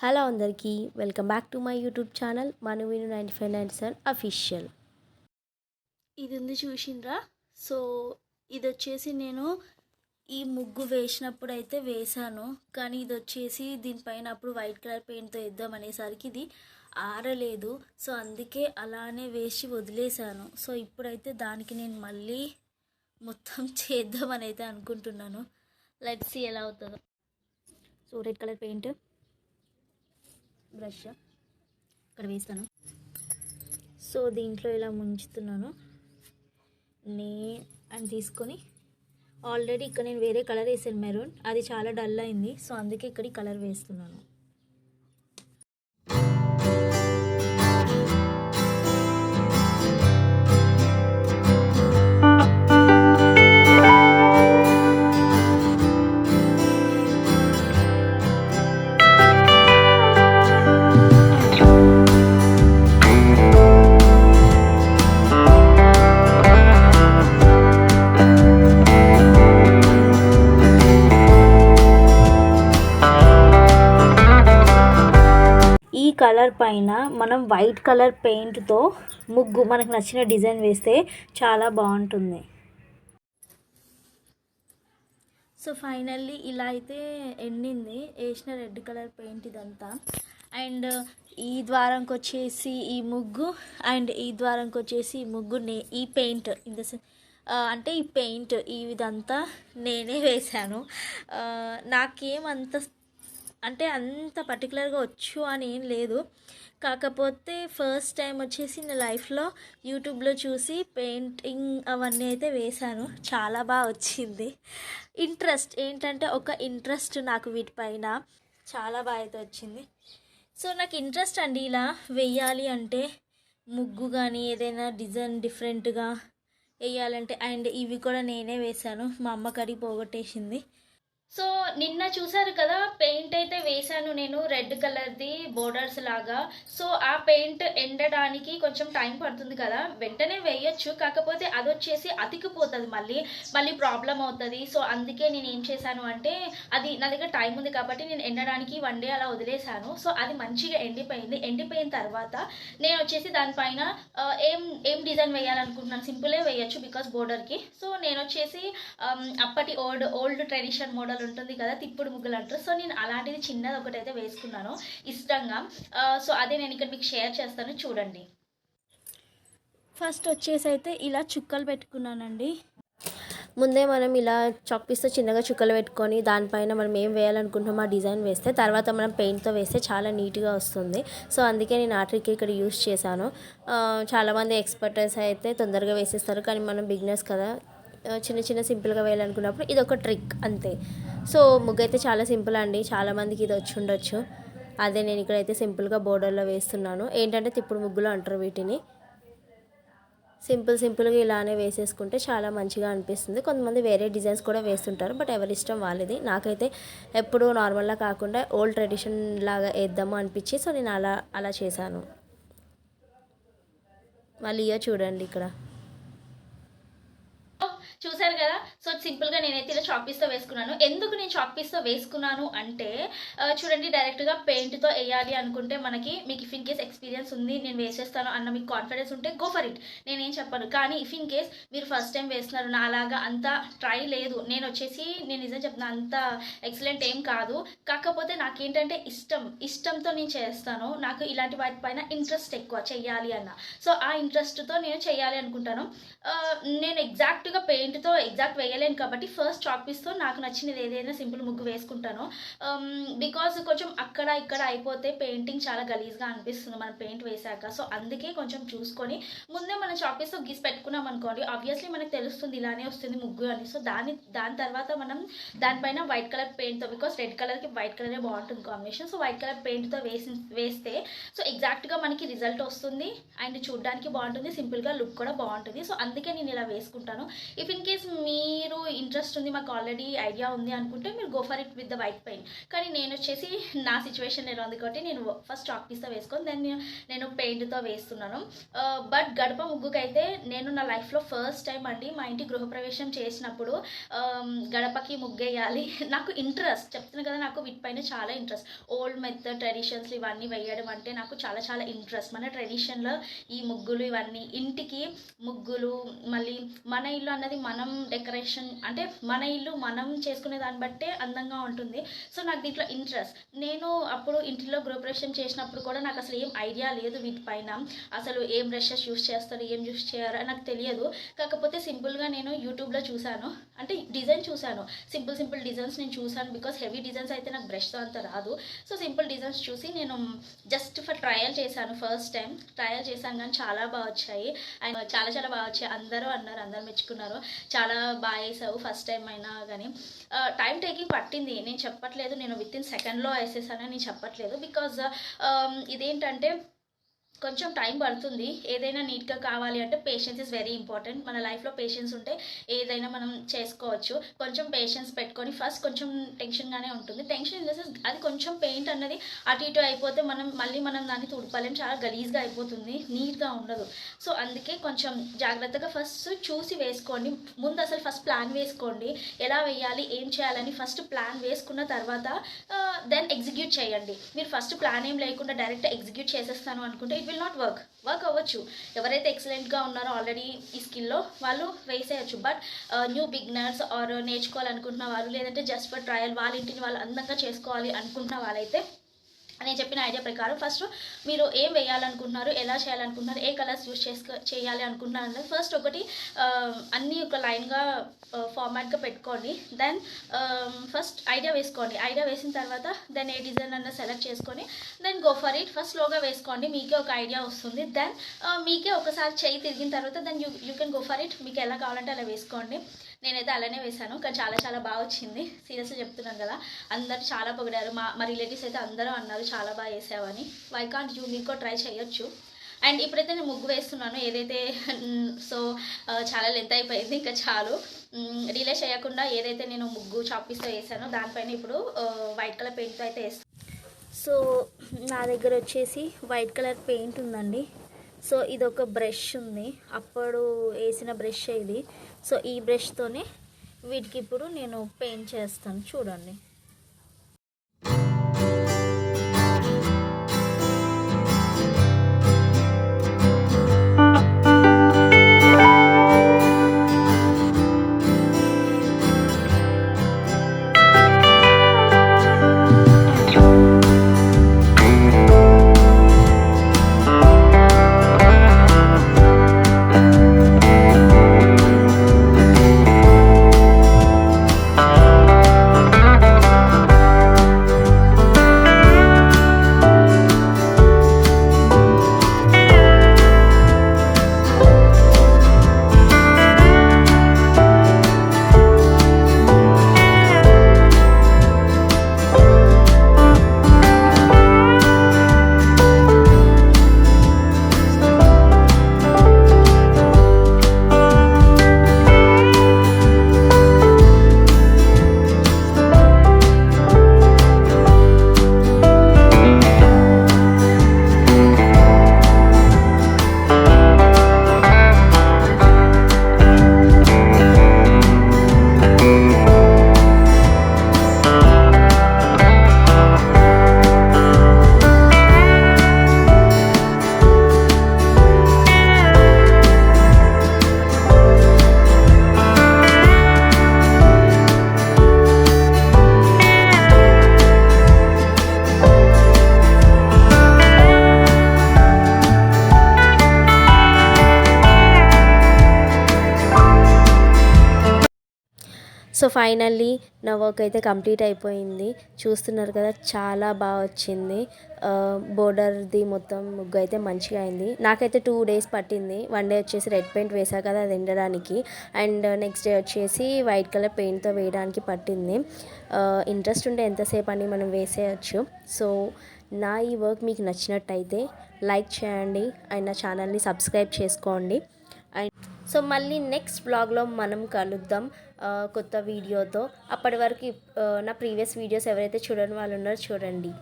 Hello అందరికీ welcome back to my YouTube channel Manuvinu ninety five nine seven official. ఇది ఉంది చూసిండ్రా? So ఇది వచ్చేసి నేను ఈ ముగ్గు వేసినప్పుడు అయితే వేసాను. కానీ ఇది వచ్చేసి దీనిపైన అప్పుడు వైట్ కలర్ పెయింట్తో వేద్దాం అనేసరికి ఇది ఆరలేదు. సో అందుకే అలానే వేసి వదిలేసాను. సో ఇప్పుడైతే దానికి నేను మళ్ళీ మొత్తం చేద్దామని అయితే అనుకుంటున్నాను. లెట్స్ ఎలా అవుతుందో. So red colour paint. Brush. ఇక్కడ వేస్తాను. సో దీంట్లో ఇలా ముంచుతున్నాను. నే అని తీసుకొని ఆల్రెడీ ఇక్కడ నేను వేరే కలర్ వేసాను మెరూన్. అది చాలా డల్ అయింది. సో అందుకే ఇక్కడ కలర్ వేస్తున్నాను. కలర్ పైన మనం వైట్ కలర్ పెయింట్తో ముగ్గు మనకు నచ్చిన డిజైన్ వేస్తే చాలా బాగుంటుంది. సో ఫైనల్లీ ఇలా అయితే ఎండింది. వేసిన రెడ్ కలర్ పెయింట్ ఇదంతా. అండ్ ఈ ద్వారంకి వచ్చేసి ఈ ముగ్గు అండ్ ఈ ద్వారంకి వచ్చేసి ఈ ముగ్గు నే ఈ పెయింట్ ఇన్ ద అంటే ఈ పెయింట్ ఇదంతా నేనే వేశాను. నాకేమంత అంటే అంత పర్టికులర్గా వచ్చు అని ఏం లేదు. కాకపోతే ఫస్ట్ టైం వచ్చేసి నా లైఫ్లో యూట్యూబ్లో చూసి పెయింటింగ్ అవన్నీ అయితే వేశాను. చాలా బాగా వచ్చింది. ఇంట్రెస్ట్ ఏంటంటే ఒక ఇంట్రెస్ట్ నాకు వీటిపైన చాలా బాగా అయితే వచ్చింది. సో నాకు ఇంట్రెస్ట్ అండి ఇలా వెయ్యాలి అంటే ముగ్గు కానీ ఏదైనా డిజైన్ డిఫరెంట్గా వేయాలంటే అండ్ ఇవి కూడా నేనే వేశాను. మా అమ్మ కడిగి పోగొట్టేసింది. సో నిన్న చూసారు కదా పెయింట్ అయితే వేశాను నేను రెడ్ కలర్ది బోర్డర్స్ లాగా. సో ఆ పెయింట్ ఎండడానికి కొంచెం టైం పడుతుంది కదా వెంటనే వేయొచ్చు. కాకపోతే అది వచ్చేసి అతికిపోతుంది మళ్ళీ మళ్ళీ ప్రాబ్లం అవుతుంది. సో అందుకే నేను ఏం చేశాను అంటే అది నా దగ్గర టైం ఉంది కాబట్టి నేను ఎండడానికి వన్ డే అలా వదిలేశాను. సో అది మంచిగా ఎండిపోయింది. ఎండిపోయిన తర్వాత నేను వచ్చేసి దానిపైన ఏం ఏం డిజైన్ వేయాలనుకుంటున్నాను? సింపులే వేయచ్చు బికాస్ బోర్డర్కి సో నేను వచ్చేసి అప్పటి ఓల్డ్ ఓల్డ్ ట్రెడిషన్ మోడల్ ఉంటుంది కదా తిప్పుడు ముగ్గులు అంటారు. సో నేను అలాంటిది చిన్నది ఒకటైతే వేసుకున్నాను. ఇష్టంగా. సో అదే నేను ఇక్కడ మీకు షేర్ చేస్తాను. చూడండి. ఫస్ట్ వచ్చేసి అయితే ఇలా చుక్కలు పెట్టుకున్నానండి. ముందే మనం ఇలా చాక్పీస్తో చిన్నగా చుక్కలు పెట్టుకొని దానిపైన మనం ఏం వేయాలనుకుంటున్నామో ఆ డిజైన్ వేస్తే తర్వాత మనం పెయింట్తో వేస్తే చాలా నీట్గా వస్తుంది. సో అందుకే నేను ఆ ట్రిక్ ఇక్కడ యూస్ చేశాను. చాలామంది ఎక్స్పర్టర్స్ అయితే తొందరగా వేసేస్తారు. కానీ మనం బిగినర్స్ కదా చిన్న చిన్న సింపుల్గా వేయాలనుకున్నప్పుడు ఇది ఒక ట్రిక్ అంతే. సో ముగ్గు అయితే చాలా సింపుల్ అండి. చాలామందికి ఇది వచ్చి ఉండొచ్చు. అదే నేను ఇక్కడైతే సింపుల్గా బోర్డర్లో వేస్తున్నాను. ఏంటంటే తిప్పుడు ముగ్గులు అంటారు వీటిని. సింపుల్ సింపుల్గా ఇలానే వేసేసుకుంటే చాలా మంచిగా అనిపిస్తుంది. కొంతమంది వేరే డిజైన్స్ కూడా వేస్తుంటారు బట్ ఎవరి ఇష్టం వాళ్ళది. నాకైతే ఎప్పుడూ నార్మల్గా కాకుండా ఓల్డ్ ట్రెడిషన్ లాగా వేద్దాము అనిపించి సో నేను అలా అలా చేశాను. మళ్ళీ ఇయో చూడండి ఇక్కడ. చూసారు కదా? సో సింపుల్గా నేనైతే ఇలా చాక్ వేసుకున్నాను. ఎందుకు నేను చాక్ వేసుకున్నాను అంటే చూడండి డైరెక్ట్గా పెయింట్తో వేయాలి అనుకుంటే మనకి మీకు ఇఫ్ ఇన్ కేస్ ఎక్స్పీరియన్స్ ఉంది నేను వేసేస్తాను అన్న మీకు కాన్ఫిడెన్స్ ఉంటే గో ఫర్ ఇట్ నేనేం చెప్పను. కానీ ఇఫ్ ఇన్ కేస్ మీరు ఫస్ట్ టైం వేస్తున్నారు నాలాగా అంత ట్రై లేదు. నేను వచ్చేసి నేను నిజం చెప్తున్నా అంత ఎక్సలెంట్ ఏం కాదు. కాకపోతే నాకేంటంటే ఇష్టం. ఇష్టంతో నేను చేస్తాను. నాకు ఇలాంటి వాటిపైన ఇంట్రెస్ట్ ఎక్కువ చెయ్యాలి అన్న. సో ఆ ఇంట్రెస్ట్తో నేను చేయాలి అనుకుంటాను. నేను ఎగ్జాక్ట్గా పెయింట్తో ఎగ్జాక్ట్ వేయలేను కాబట్టి ఫస్ట్ చాక్ పీస్తో నాకు నచ్చినది ఏదైనా సింపుల్ ముగ్గు వేసుకుంటాను. Um, బికాజ్ కొంచెం అక్కడ ఇక్కడ అయిపోతే పెయింటింగ్ చాలా గలీజ్గా అనిపిస్తుంది మనం పెయింట్ వేశాక. సో అందుకే కొంచెం చూసుకొని ముందే మనం చాక్ పీస్తో గీసి పెట్టుకున్నాం అనుకోండి ఆబ్వియస్లీ మనకు తెలుస్తుంది ఇలానే వస్తుంది ముగ్గు అని. సో దాని దాని తర్వాత మనం దానిపైన వైట్ కలర్ పెయింట్తో బికాస్ రెడ్ కలర్కి వైట్ కలరే బాగుంటుంది కాంబినేషన్ సో వైట్ కలర్ పెయింట్తో వేసి వేస్తే సో ఎగ్జాక్ట్గా మనకి రిజల్ట్ వస్తుంది అండ్ చూడడానికి బాగుంటుంది సింపుల్గా లుక్ కూడా బాగుంటుంది. సో అందుకే నేను ఇలా వేసుకుంటాను. ఇఫ్ ఇన్ ఇన్ కేస్ మీరు ఇంట్రెస్ట్ ఉంది మాకు ఆల్రెడీ ఐడియా ఉంది అనుకుంటే మీరు go for it with the white paint కానీ నేను వచ్చేసి నా సిచ్యువేషన్ ఎలా ఉంది కాబట్టి నేను ఫస్ట్ చాక్ పీస్తో వేసుకొని దెన్ నేను పెయింట్తో వేస్తున్నాను. బట్ గడప ముగ్గుకైతే నేను నా లైఫ్లో ఫస్ట్ టైం అండి మా ఇంటి గృహప్రవేశం చేసినప్పుడు గడపకి ముగ్గేయాలి. నాకు ఇంట్రెస్ట్ చెప్తున్నా కదా నాకు వీటిపైన చాలా ఇంట్రెస్ట్ ఓల్డ్ మెథడ్ ట్రెడిషన్స్ ఇవన్నీ వేయడం అంటే నాకు చాలా చాలా ఇంట్రెస్ట్ మన ట్రెడిషన్లో ఈ ముగ్గులు ఇవన్నీ ఇంటికి ముగ్గులు మళ్ళీ మన ఇల్లు అన్నది మనం డెకరేషన్ అంటే మన ఇల్లు మనం చేసుకునే దాన్ని బట్టే అందంగా ఉంటుంది. సో నాకు దీంట్లో ఇంట్రెస్ట్ నేను అప్పుడు ఇంటిలో గృహప్రవేశం చేసినప్పుడు కూడా నాకు అసలు ఏం ఐడియా లేదు వీటిపైన. అసలు ఏం బ్రషెస్ యూస్ చేస్తారు ఏం యూస్ చేయరు నాకు తెలియదు. కాకపోతే సింపుల్గా నేను యూట్యూబ్లో చూశాను. అంటే డిజైన్ చూశాను. సింపుల్ సింపుల్ డిజైన్స్ నేను చూశాను బికాస్ హెవీ డిజైన్స్ అయితే నాకు బ్రష్తో అంత రాదు. సో సింపుల్ డిజైన్స్ చూసి నేను జస్ట్ ఫర్ ట్రయల్ చేశాను ఫస్ట్ టైం ట్రయల్ చేశాను కానీ చాలా బాగా వచ్చాయి. అండ్ చాలా చాలా బాగా వచ్చాయి. అందరూ అన్నారు అందరూ మెచ్చుకున్నారు. చాలా బాగా వేసావు ఫస్ట్ టైం అయినా కానీ టైం టేకింగ్ పట్టింది. నేను చెప్పట్లేదు. నేను విత్ ఇన్ సెకండ్లో వేసేసానని నేను చెప్పట్లేదు. బికాజ్ ఇదేంటంటే కొంచెం టైం పడుతుంది. ఏదైనా నీట్గా కావాలి అంటే పేషెన్స్ ఇస్ వెరీ ఇంపార్టెంట్ మన లైఫ్లో పేషెన్స్ ఉంటే ఏదైనా మనం చేసుకోవచ్చు. కొంచెం పేషెన్స్ పెట్టుకొని ఫస్ట్ కొంచెం టెన్షన్గానే ఉంటుంది. టెన్షన్ ఇన్ ద సెన్స్ అది కొంచెం పెయింట్ అన్నది అటు ఇటు అయిపోతే మనం మళ్ళీ మనం దాన్ని తుడపలేం. చాలా గలీజ్గా అయిపోతుంది. నీట్గా ఉండదు. సో అందుకే కొంచెం జాగ్రత్తగా ఫస్ట్ చూసి వేసుకోండి. ముందు అసలు ఫస్ట్ ప్లాన్ వేసుకోండి. ఎలా వేయాలి ఏం చేయాలని ఫస్ట్ ప్లాన్ వేసుకున్న తర్వాత uh, దెన్ ఎగ్జిక్యూట్ చేయండి. మీరు ఫస్ట్ ప్లాన్ ఏం లేకుండా డైరెక్ట్ ఎగ్జిక్యూట్ చేసేస్తాను అనుకుంటే it will not work work అవ్వచ్చు. ఎవరైతే ఎక్సలెంట్గా ఉన్నారో ఆల్రెడీ ఈ స్కిల్లో వాళ్ళు వేసేయచ్చు. బట్ న్యూ బిగినర్స్ ఆర్ నేర్చుకోవాలనుకుంటున్న వాళ్ళు లేదంటే జస్ట్ ఫర్ ట్రయల్ వాళ్ళ ఇంటిని వాళ్ళు అందంగా చేసుకోవాలి అనుకుంటున్న వాళ్ళైతే నేను చెప్పిన ఐడియా ప్రకారం ఫస్ట్ మీరు ఏం వేయాలనుకుంటున్నారు ఎలా చేయాలనుకుంటున్నారు ఏ కలర్స్ యూస్ చేసుకో చేయాలి అనుకుంటున్నారు ఫస్ట్ ఒకటి అన్నీ ఒక లైన్గా ఫార్మాట్గా పెట్టుకోండి. దెన్ ఫస్ట్ ఐడియా వేసుకోండి. ఐడియా వేసిన తర్వాత దెన్ ఏ డిజైన్ అన్న సెలెక్ట్ చేసుకొని then go for it first లోగా వేసుకోండి. మీకే ఒక ఐడియా వస్తుంది. దెన్ మీకే ఒకసారి చేయి తిరిగిన తర్వాత then you you can go for it మీకు ఎలా కావాలంటే అలా వేసుకోండి. నేనైతే అలానే వేశాను. కానీ చాలా చాలా బాగా వచ్చింది. సీరియస్గా చెప్తున్నాను కదా. అందరు చాలా పొగిడారు. మా మా రిలేటివ్స్ అయితే అందరూ అన్నారు చాలా బాగా వేసావని. వై కాంట్ యూ మీకు ట్రై చేయొచ్చు. అండ్ ఇప్పుడైతే నేను ముగ్గు వేస్తున్నాను. ఏదైతే సో చాలా లెంత్ అయిపోయింది. ఇంకా చాలు. రిలే చేయకుండా ఏదైతే నేను ముగ్గు చాపీస్తో వేసానో దానిపైన ఇప్పుడు వైట్ కలర్ పెయింట్తో అయితే వేస్తాను సో నా దగ్గర వచ్చేసి వైట్ కలర్ పెయింట్ ఉందండి. సో ఇది ఒక బ్రష్ ఉంది. అప్పుడు వేసిన బ్రష్ ఇది. సో ఈ బ్రష్తోనే వీటికి ఇప్పుడు నేను పెయింట్ చేస్తాను. చూడండి. సో ఫైనల్లీ నా వర్క్ అయితే కంప్లీట్ అయిపోయింది. చూస్తున్నారు కదా చాలా బాగా వచ్చింది. బోర్డర్ది మొత్తం ముగ్గు అయితే మంచిగా అయింది. నాకైతే టూ డేస్ పట్టింది. వన్ డే వచ్చేసి రెడ్ పెయింట్ వేసా కదా అది ఎండడానికి. అండ్ నెక్స్ట్ డే వచ్చేసి వైట్ కలర్ పెయింట్తో వేయడానికి పట్టింది. ఇంట్రెస్ట్ ఉంటే ఎంతసేపు అని మనం వేసేయచ్చు. సో నా ఈ వర్క్ మీకు నచ్చినట్టయితే లైక్ చేయండి అండ్ నా ఛానల్ని సబ్స్క్రైబ్ చేసుకోండి. అండ్ సో మళ్ళీ నెక్స్ట్ బ్లాగ్లో మనం కలుద్దాం. కొత్త వీడియోతో. అప్పటి వరకు నా ప్రీవియస్ వీడియోస్ ఎవరైతే చూడని వాళ్ళు ఉన్నారో చూడండి.